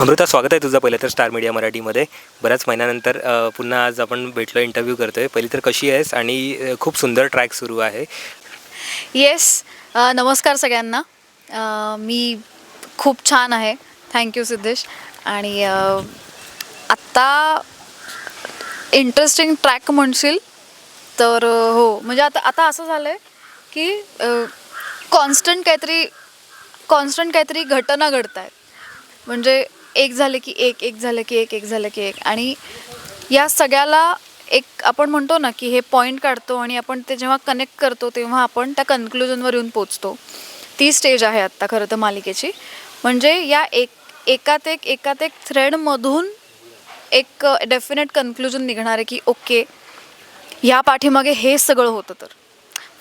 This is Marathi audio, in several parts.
अमृता स्वागत आहे तुझं पहिलं तर स्टार मीडिया मराठीमध्ये. बऱ्याच महिन्यानंतर पुन्हा आज आपण भेटलो इंटरव्ह्यू करतोय. पहिली तर कशी आहेस आणि खूप सुंदर ट्रॅक सुरू आहे. येस नमस्कार सगळ्यांना. मी खूप छान आहे. थँक्यू सिद्धेश आणि आत्ता इंटरेस्टिंग ट्रॅक म्हणशील तर हो. म्हणजे आता आता असं झालं आहे की कॉन्स्टंट काहीतरी कॉन्स्टंट काहीतरी घटना घडत आहेत म्हणजे एक झालं की एक एक झालं की एक एक झालं की एक. आणि या सगळ्याला एक आपण म्हणतो ना की हे पॉईंट काढतो आणि आपण ते जेव्हा कनेक्ट करतो तेव्हा आपण त्या कन्क्लुजनवर येऊन पोचतो. ती स्टेज आहे आत्ता खरं तर मालिकेची. म्हणजे या एक एकात एक एकात एक थ्रेडमधून एक डेफिनेट कन्क्लुजन निघणार आहे की ओके ह्या पाठीमागे हे सगळं होतं तर.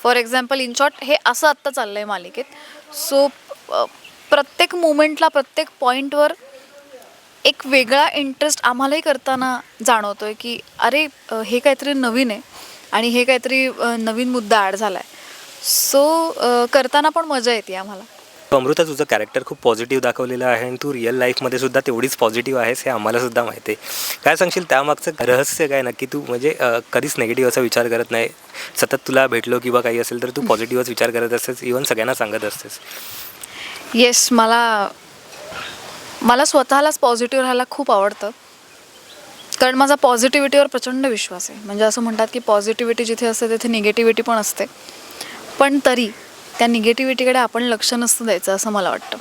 फॉर एक्झाम्पल इन शॉर्ट हे असं आत्ता चाललं आहे मालिकेत सो प्रत्येक मुमेंटला प्रत्येक पॉईंटवर एक वेगळा इंटरेस्ट आम्हालाही करताना जाणवतो आहे की अरे हे काहीतरी नवीन आहे आणि हे काहीतरी नवीन मुद्दा ॲड झाला आहे सो करताना पण मजा येते आम्हाला. अमृता तुझं कॅरेक्टर खूप पॉझिटिव्ह दाखवलेलं आहे आणि तू रिअल लाईफमध्ये सुद्धा तेवढीच पॉझिटिव्ह आहेस हे आम्हाला सुद्धा माहिती आहे. काय सांगशील? त्यामागचं रहस्य काय नक्की? तू म्हणजे कधीच नेगेटिव्ह असा विचार करत नाही. सतत तुला भेटलो किंवा काही असेल तर तू पॉझिटिव्हच विचार करत असतेस. इवन सगळ्यांना सांगत असतेस. येस मला मला स्वतःलाच पॉझिटिव्ह राहायला खूप आवडतं. कारण माझा पॉझिटिव्हिटीवर प्रचंड विश्वास आहे. म्हणजे असं म्हणतात की पॉझिटिव्हिटी जिथे असते तिथे निगेटिव्हिटी पण असते. पण तरी त्या निगेटिव्हिटीकडे आपण लक्ष नसतं द्यायचं असं मला वाटतं.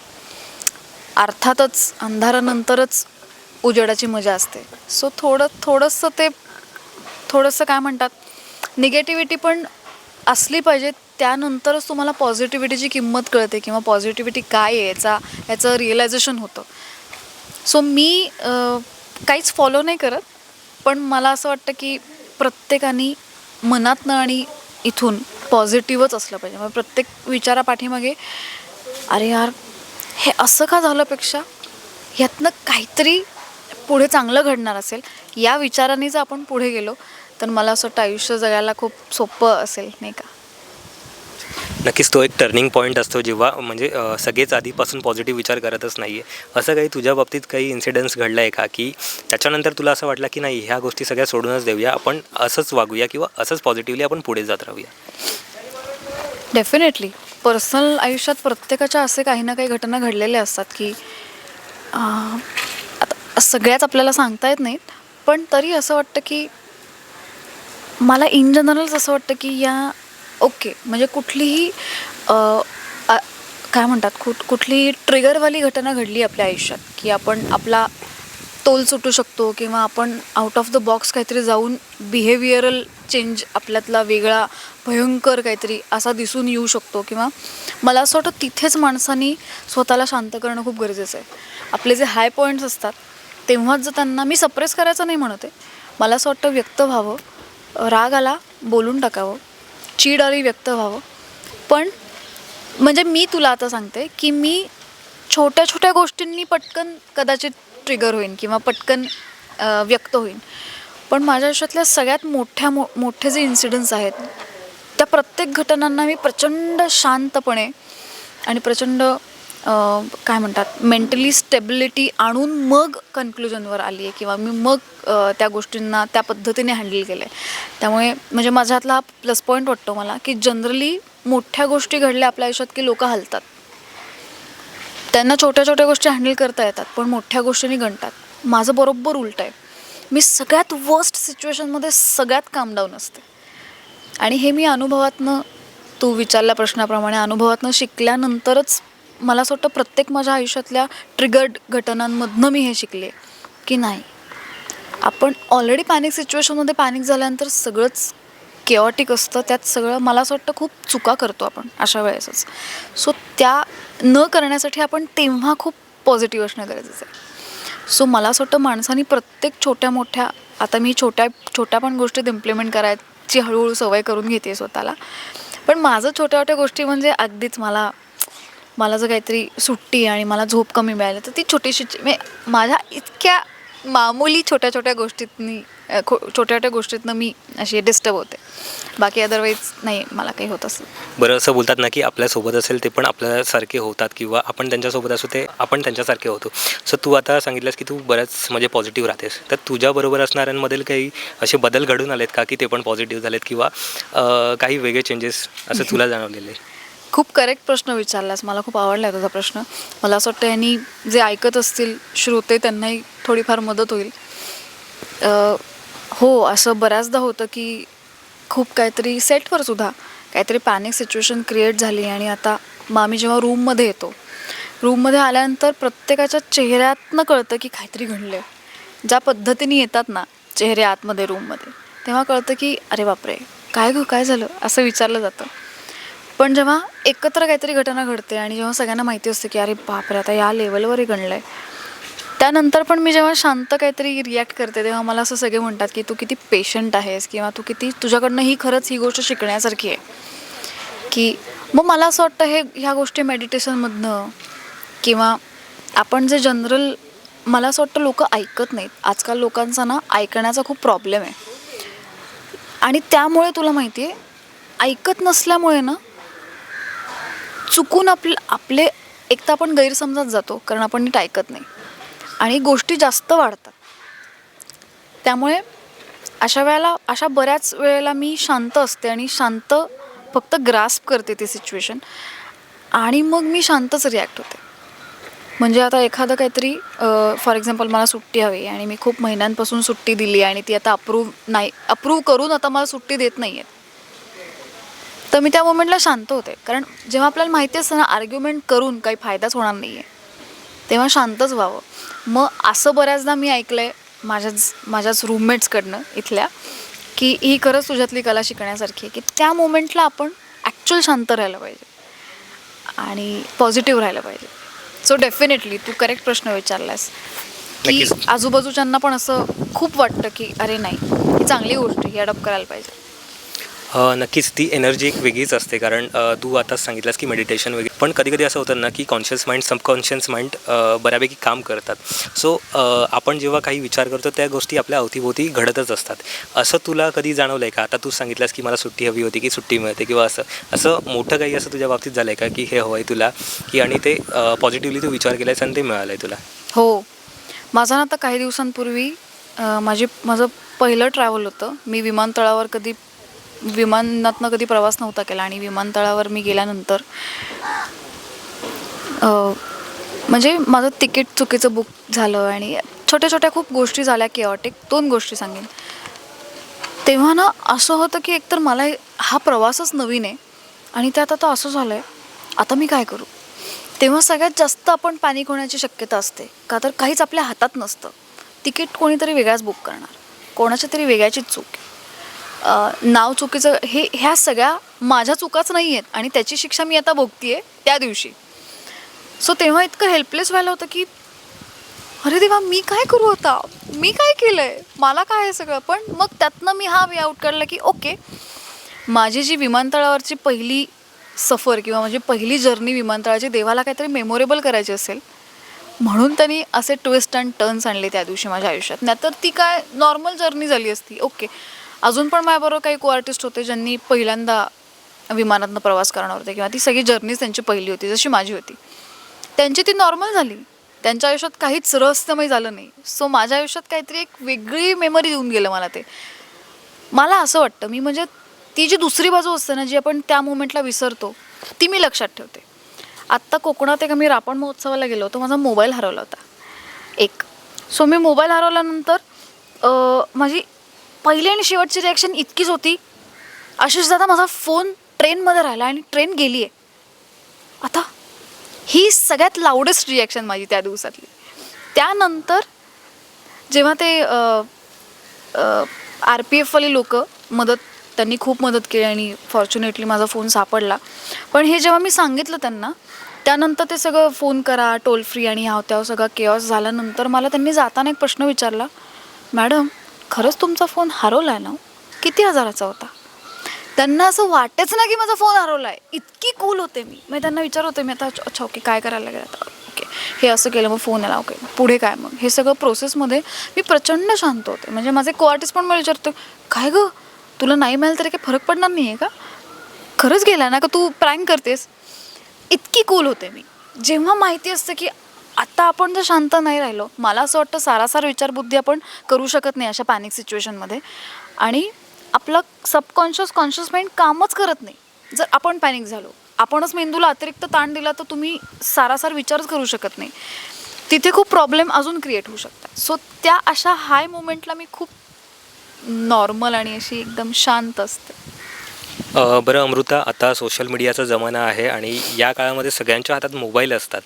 अर्थातच अंधारानंतरच उजेडाची मजा असते. सो थोडं थोडंसं ते थोडंसं काय म्हणतात निगेटिव्हिटी पण असली पाहिजे त्यानंतरच तुम्हाला पॉझिटिव्हिटीची किंमत कळते किंवा पॉझिटिव्हिटी काय आहे याचा याचं रिअलायझेशन होतं. सो मी काहीच फॉलो नाही करत पण मला असं वाटतं की प्रत्येकाने मनातनं आणि इथून पॉझिटिव्हच असलं पाहिजे. म्हणजे प्रत्येक विचारापाठीमागे अरे यार हे असं का झालंपेक्षा ह्यातनं काहीतरी पुढे चांगलं घडणार असेल. या विचाराने जर आपण पुढे गेलो तर मला असं वाटतं आयुष्य जगायला खूप सोपं असेल नाही का? नक्कीच तो एक टर्निंग पॉईंट असतो जेव्हा म्हणजे सगळेच आधीपासून पॉझिटिव्ह विचार करतच नाही आहे असं काही तुझ्या बाबतीत काही इन्सिडन्स घडलं आहे का? की त्याच्यानंतर तुला असं वाटलं की नाही ह्या गोष्टी सगळ्या सोडूनच देऊया आपण असंच वागूया किंवा असंच पॉझिटिव्हली आपण पुढे जात राहूया? डेफिनेटली पर्सनल आयुष्यात प्रत्येकाच्या असे काही ना काही घटना घडलेल्या असतात की आता सगळ्याच आपल्याला सांगता येत नाहीत पण तरी असं वाटतं की मला इन जनरलच असं वाटतं की या ओके म्हणजे कुठलीही काय म्हणतात कुठ कुठलीही ट्रिगरवाली घटना घडली आपल्या आयुष्यात की आपण आपला तोल सुटू शकतो किंवा आपण आउट ऑफ द बॉक्स काहीतरी जाऊन बिहेवियरल चेंज आपल्यातला वेगळा भयंकर काहीतरी असा दिसून येऊ शकतो किंवा मला असं वाटतं तिथेच माणसानी स्वतःला शांत करणं खूप गरजेचं आहे. आपले जे हाय पॉईंट्स असतात तेव्हाच जर त्यांना मी सप्रेस करायचं नाही म्हणते मला असं वाटतं व्यक्त व्हावं राग आला बोलून टाकावं चीड आली व्यक्त व्हावं. पण म्हणजे मी तुला आता सांगते की मी छोट्या छोट्या गोष्टींनी पटकन कदाचित ट्रिगर होईन किंवा पटकन व्यक्त होईन. पण माझ्या आयुष्यातल्या सगळ्यात मोठ्या मो मोठे जे इन्सिडन्स आहेत त्या प्रत्येक घटनांना मी प्रचंड शांतपणे आणि प्रचंड काय म्हणतात मेंटली स्टेबिलिटी आणून मग कन्क्लुजनवर आली आहे किंवा मी मग त्या गोष्टींना त्या पद्धतीने हँडल केलं आहे त्यामुळे म्हणजे माझ्यातला हा प्लस पॉईंट वाटतो मला की जनरली मोठ्या गोष्टी घडल्या आपल्या आयुष्यात की लोक हलतात. त्यांना छोट्या छोट्या गोष्टी हँडल करता येतात पण मोठ्या गोष्टींनी गणतात माझं बरोबर उलट आहे. मी सगळ्यात वर्स्ट सिच्युएशनमध्ये सगळ्यात काम डाऊन असते. आणि हे मी अनुभवातनं तू विचारल्या प्रश्नाप्रमाणे अनुभवातनं शिकल्यानंतरच मला असं वाटतं प्रत्येक माझ्या आयुष्यातल्या ट्रिगर्ड घटनांमधनं मी हे शिकले की नाही? आपण ऑलरेडी पॅनिक सिच्युएशनमध्ये पॅनिक झाल्यानंतर सगळंच केऑटिक असतं त्यात सगळं मला असं वाटतं खूप चुका करतो आपण अशा वेळेसच. सो त्या न करण्यासाठी आपण तेव्हा खूप पॉझिटिव्ह असणं गरजेचं आहे. सो मला असं वाटतं माणसानी प्रत्येक छोट्या मोठ्या आता मी छोट्या छोट्या पण गोष्टीत इम्प्लिमेंट करायची हळूहळू सवय करून घेते स्वतःला. पण माझं छोट्या छोट्या गोष्टी म्हणजे अगदीच मला मला जर काहीतरी सुट्टी आणि मला झोप कमी मिळाली तर ती छोटीशी म्हणजे माझ्या इतक्या मामूली छोट्या छोट्या गोष्टीतनी खो छोट्या छोट्या गोष्टीतनं मी अशी डिस्टर्ब होते. बाकी अदरवाईज नाही मला काही होत असेल. बरं असं बोलतात ना की आपल्यासोबत असेल ते पण आपल्यासारखे होतात किंवा आपण त्यांच्यासोबत असू ते आपण त्यांच्यासारखे होतो. सो तू आता सांगितलंस की तू बऱ्याच म्हणजे पॉझिटिव्ह राहतेस. तर तुझ्याबरोबर असणाऱ्यांमधील काही असे बदल घडून आलेत का की ते पण पॉझिटिव्ह झालेत किंवा काही वेगळे चेंजेस असं तुला जाणवलेले? खूप करेक्ट प्रश्न विचारलास. मला खूप आवडला तुझा प्रश्न. मला असं वाटतं यांनी जे ऐकत असतील श्रोते त्यांनाही थोडीफार मदत होईल. हो असं बऱ्याचदा होतं की खूप काहीतरी सेटवर सुद्धा काहीतरी पॅनिक सिच्युएशन क्रिएट झाली आणि आता मग आम्ही जेव्हा रूममध्ये येतो रूममध्ये आल्यानंतर प्रत्येकाच्या चेहऱ्यातनं कळतं की काहीतरी घडलं आहे ज्या पद्धतीने येतात ना चेहरे आतमध्ये रूममध्ये तेव्हा कळतं की अरे बापरे काय गं काय झालं? असं विचारलं जातं. पण जेव्हा एकत्र काहीतरी घटना घडते आणि जेव्हा सगळ्यांना माहिती असते की अरे बापरे आता या लेवलवरही घडलं आहे त्यानंतर पण मी जेव्हा शांत काहीतरी रिॲक्ट करते तेव्हा मला असं सगळे म्हणतात की तू किती पेशंट आहेस किंवा तू किती तुझ्याकडनं ही खरंच ही गोष्ट शिकण्यासारखी आहे. की मग मला असं वाटतं हे ह्या गोष्टी मेडिटेशनमधनं किंवा आपण जे जनरल मला असं वाटतं लोक ऐकत नाहीत. आजकाल लोकांचा ना ऐकण्याचा खूप प्रॉब्लेम आहे. आणि त्यामुळे तुला माहिती आहे ऐकत नसल्यामुळे ना चुकून आपलं आपले एक तर आपण गैरसमजात जातो कारण आपण नीट ऐकत नाही. आणि गोष्टी जास्त वाढतात. त्यामुळे अशा वेळेला अशा बऱ्याच वेळेला मी शांत असते आणि शांत फक्त ग्रास्प करते ती सिच्युएशन. आणि मग मी शांतच रिॲक्ट होते. म्हणजे आता एखादं काहीतरी फॉर एक्झाम्पल मला सुट्टी हवी आणि मी खूप महिन्यांपासून सुट्टी दिली आणि ती आता अप्रूव्ह नाही अप्रूव्ह करून आता मला सुट्टी देत नाही आहेत तर मी त्या मोमेंटला शांत होते. कारण जेव्हा आपल्याला माहिती असतं ना आर्ग्युमेंट करून काही फायदाच होणार नाही आहे तेव्हा शांतच व्हावं. मग असं बऱ्याचदा मी ऐकलं आहे माझ्याच माझ्याच रूममेट्सकडनं इथल्या की ही खरंच तुझ्यातली कला शिकण्यासारखी आहे की त्या मोमेंटला आपण ॲक्च्युअल शांत राहायला पाहिजे. आणि पॉझिटिव्ह राहायला पाहिजे. सो डेफिनेटली तू करेक्ट प्रश्न विचारलास की. आजूबाजूच्यांना पण असं खूप वाटतं की अरे नाही ही चांगली गोष्ट ही अडॉप्ट करायला पाहिजे. नक्कीच ती एनर्जी एक वेगळीच असते. कारण तू आताच सांगितलंस की मेडिटेशन वगैरे. पण कधी कधी असं होतं ना की कॉन्शियस माइंड सबकॉन्शियस माइंड बऱ्यापैकी काम करतात. सो आपण जेव्हा काही विचार करतो त्या गोष्टी आपल्या अवतीभोवती घडतच असतात. असं तुला कधी जाणवलं आहे का? आता तू सांगितलंस की मला सुट्टी हवी होती की सुट्टी मिळते किंवा असं. असं मोठं काही असं तुझ्या बाबतीत झालं आहे का की हे हवं आहे तुला? की आणि ते पॉझिटिव्हली तू विचार केलायस आणि ते मिळालं आहे तुला? हो. माझा ना आता काही दिवसांपूर्वी माझी माझं पहिलं ट्रॅव्हल होतं. मी विमानतळावर कधी विमानातनं कधी प्रवास नव्हता केला आणि विमानतळावर मी गेल्यानंतर म्हणजे माझं तिकीट चुकीचं बुक झालं आणि छोट्या छोट्या खूप गोष्टी झाल्या केऑटिक दोन गोष्टी सांगेन. तेव्हा ना असं होतं की एकतर मला हा प्रवासच नवीन आहे आणि त्यात आता असं झालं आहे आता मी काय करू? तेव्हा सगळ्यात जास्त आपण पॅनिक होण्याची शक्यता असते. का तर काहीच आपल्या हातात नसतं. तिकीट कोणीतरी वेगळाच बुक करणार. कोणाच्या तरी वेगळ्याचीच चूक आहे. नाव चुकीचं हे ह्या सगळ्या माझ्या चुकाच नाही आहेत आणि त्याची शिक्षा मी आता भोगतीये त्या दिवशी. सो तेव्हा इतकं हेल्पलेस व्हायला होतं की अरे देवा मी काय करू होता मी काय केलंय? मला काय आहे सगळं? पण मग त्यातनं मी हा वे आउट काढला की ओके माझी जी विमानतळावरची पहिली सफर किंवा माझी पहिली जर्नी विमानतळाची देवाला काहीतरी मेमोरेबल करायची असेल. म्हणून त्यांनी असे ट्विस्ट अँड टर्न्स आणले त्या दिवशी माझ्या आयुष्यात. नाहीतर ती काय नॉर्मल जर्नी झाली असती. ओके अजून पण माझ्याबरोबर काही को आर्टिस्ट होते ज्यांनी पहिल्यांदा विमानातनं प्रवास करणार होते किंवा ती सगळी जर्नीच त्यांची पहिली होती जशी माझी होती. त्यांची ती नॉर्मल झाली. त्यांच्या आयुष्यात काहीच रहस्यमय झालं नाही. सो माझ्या आयुष्यात काहीतरी एक वेगळी मेमरी देऊन गेलं मला ते. मला असं वाटतं मी म्हणजे ती जी दुसरी बाजू असते ना जी आपण त्या मोमेंटला विसरतो ती मी लक्षात ठेवते. आत्ता कोकणात एक मी रापण महोत्सवाला गेलो होतो माझा मोबाईल हरवला होता. एक. सो मी मोबाईल हरवल्यानंतर माझी पहिली आणि शेवटची रिॲक्शन इतकीच होती. आशिष दादा माझा फोन ट्रेनमध्ये राहिला आणि ट्रेन गेली आहे आता ही सगळ्यात लाऊडेस्ट रिॲक्शन माझी त्या दिवसातली. त्यानंतर जेव्हा ते आर पी एफवाली लोक मदत त्यांनी खूप मदत केली आणि फॉर्च्युनेटली माझा फोन सापडला. पण हे जेव्हा मी सांगितलं त्यांना त्यानंतर ते सगळं फोन करा टोल फ्री आणि ह्या होत्या सगळा केऑस झाल्यानंतर मला त्यांनी जाताना एक प्रश्न विचारला मॅडम खरंच तुमचा फोन हरवला आहे ना? किती हजाराचा होता? त्यांना असं वाटेच ना की माझा फोन हरवला आहे इतकी कूल होते मी. मग त्यांना विचार होते मी आता अच्छा ओके काय करायला लागेल आता? ओके ओके हे असं केलं मग फोन आला. ओके पुढे काय? मग हे सगळं प्रोसेसमध्ये मी प्रचंड शांत होते. म्हणजे माझे को आर्टिस्ट पण मला विचारतो काय गं? तुला नाही मिळालं तरी काही फरक पडणार नाही आहे का? खरंच गेला ना का तू प्रँक करतेस? इतकी कूल होते मी. जेव्हा माहिती असतं की आता आपण जर शांत नाही राहिलो मला असं वाटतं सारासार विचारबुद्धी आपण करू शकत नाही अशा पॅनिक सिच्युएशनमध्ये आणि आपलं सबकॉन्शियस कॉन्शियस माइंड कामच करत नाही. जर आपण पॅनिक झालो आपणच मेंदूला अतिरिक्त ताण दिला तर तुम्ही सारासार विचारच करू शकत नाही. तिथे खूप प्रॉब्लेम अजून क्रिएट होऊ शकतात. सो त्या अशा हाय मोमेंटला मी खूप नॉर्मल आणि अशी एकदम शांत असते. बरं अमृता आता सोशल मीडियाचा जमाना आहे आणि या काळामध्ये सगळ्यांच्या हातात मोबाईल असतात.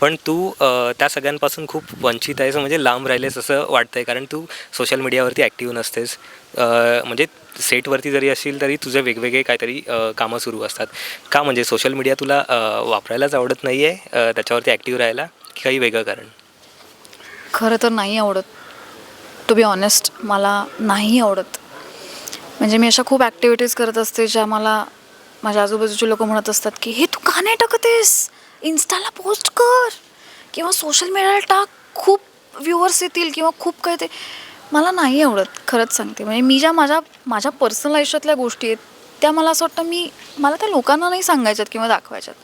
पण तू त्या सगळ्यांपासून खूप वंचित आहेस म्हणजे लांब राहिलेस असं वाटतंय कारण तू सोशल मीडियावरती ॲक्टिव्ह नसतेस. म्हणजे सेटवरती जरी असशील तरी तुझे वेगवेगळे काहीतरी कामं सुरू असतात. का म्हणजे सोशल मीडिया तुला वापरायलाच आवडत नाही आहे त्याच्यावरती ॲक्टिव्ह राहायला की काही वेगळं कारण? खरं तर नाही आवडत. टू बी ऑनेस्ट मला नाही आवडत. म्हणजे मी अशा खूप ॲक्टिव्हिटीज करत असते ज्या मला माझ्या आजूबाजूचे लोक म्हणत असतात की हे तू का नाही टाकतेस? इन्स्टाला पोस्ट कर. किंवा सोशल मीडियाला टाक खूप व्ह्युअर्स येतील किंवा खूप काही ते. मला नाही आवडत खरंच सांगते. म्हणजे मी ज्या माझ्या माझ्या पर्सनल आयुष्यातल्या गोष्टी आहेत त्या मला असं वाटतं मी मला त्या लोकांना नाही सांगायच्यात किंवा दाखवायच्यात.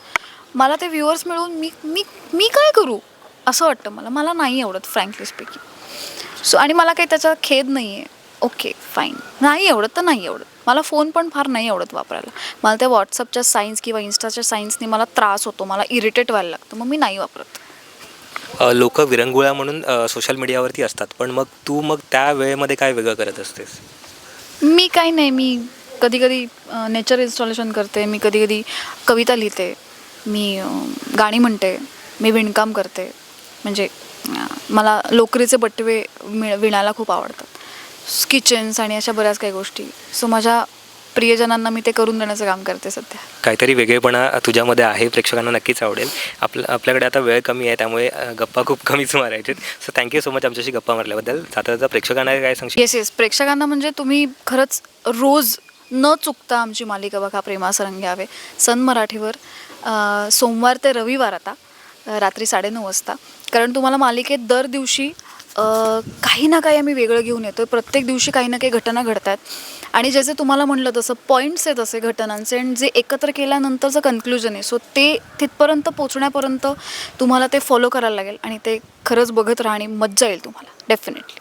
मला ते व्ह्युअर्स मिळवून मी मी मी काय करू? असं वाटतं मला. मला नाही आवडत फ्रँकली स्पीकिंग सो आणि मला काही त्याचा खेद नाही आहे ओके फाईन नाही आवडत तर नाही आवडत मला फोन पण फार नाही आवडत वापरायला. मला त्या व्हॉट्सअपच्या साईन्स किंवा इन्स्टाच्या साईन्सनी मला त्रास होतो मला इरिटेट व्हायला लागतं मग मी नाही वापरत. लोक विरंगुळा म्हणून सोशल मीडियावरती असतात पण मग तू मग त्या वेळेमध्ये काय वेगळं करत असतेस? मी काही नाही मी कधी कधी नेचर इन्स्टॉलेशन करते मी कधी कधी कविता लिहिते मी गाणी म्हणते मी विणकाम करते. म्हणजे मला लोकरीचे बटवे मिळ विणायला खूप आवडतात. किचन्स आणि अशा बऱ्याच काही गोष्टी. सो माझ्या प्रियजनांना मी ते करून देण्याचं काम करते सध्या. काहीतरी वेगळेपणा तुझ्यामध्ये आहे प्रेक्षकांना नक्कीच आवडेल. आपल्या आपल्याकडे आता वेळ कमी आहे त्यामुळे गप्पा खूप कमीच मारायचे सो थँक्यू सो मच आमच्याशी गप्पा मारल्याबद्दल. जाता जाता प्रेक्षकांना काय सांगशील? येस येस प्रेक्षकांना म्हणजे तुम्ही खरंच रोज न चुकता आमची मालिका बघा प्रेमास रंग घ्यावे. सन मराठीवर सोमवार ते रविवार आता रात्री साडेनऊ वाजता. कारण तुम्हाला मालिकेत दर दिवशी काही ना काही आम्ही वेगळं घेऊन येतो प्रत्येक दिवशी काही ना काही घटना घडतात. आणि जसे तुम्हाला म्हणलं तसं पॉईंट्स आहेत असे घटनांचे आणि जे एकत्र केल्यानंतरचं कन्क्लुजन आहे. सो ते तिथपर्यंत पोचण्यापर्यंत तुम्हाला ते फॉलो करायला लागेल आणि ते खरंच बघत राहणे मज्जा येईल तुम्हाला. डेफिनेटली